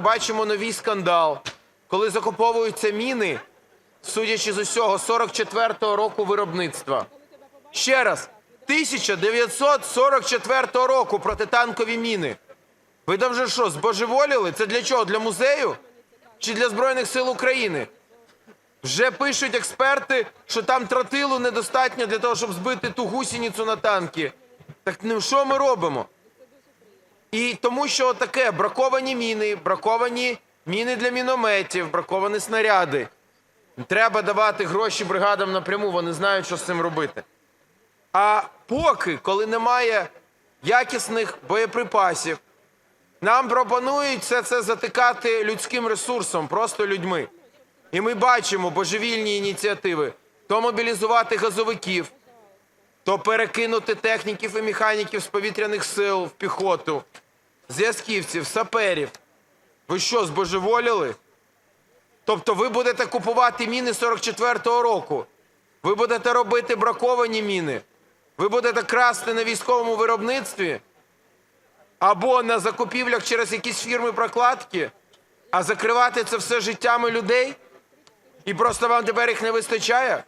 бачимо новий скандал, коли закуповуються міни, судячи з усього, 44-го року виробництва. Ще раз, 1944 року протитанкові міни. Ви там вже що, збожеволіли? Це для чого? Для музею? Чи для Збройних сил України? Вже пишуть експерти, що там тротилу недостатньо для того, щоб збити ту гусеницю на танки. Так ну що ми робимо? І тому що таке браковані міни, браковані міни для мінометів, браковані снаряди. Треба давати гроші бригадам напряму, вони знають, що з цим робити. А поки, коли немає якісних боєприпасів, нам пропонують все це затикати людським ресурсом, просто людьми. І ми бачимо божевільні ініціативи: то мобілізувати газовиків, то перекинути техніків і механіків з повітряних сил в піхоту, зв'язківців, саперів. Ви що, збожеволіли? Тобто ви будете купувати міни 44-го року, ви будете робити браковані міни, ви будете красти на військовому виробництві або на закупівлях через якісь фірми прокладки, а закривати це все життями людей? І просто вам тепер їх не вистачає?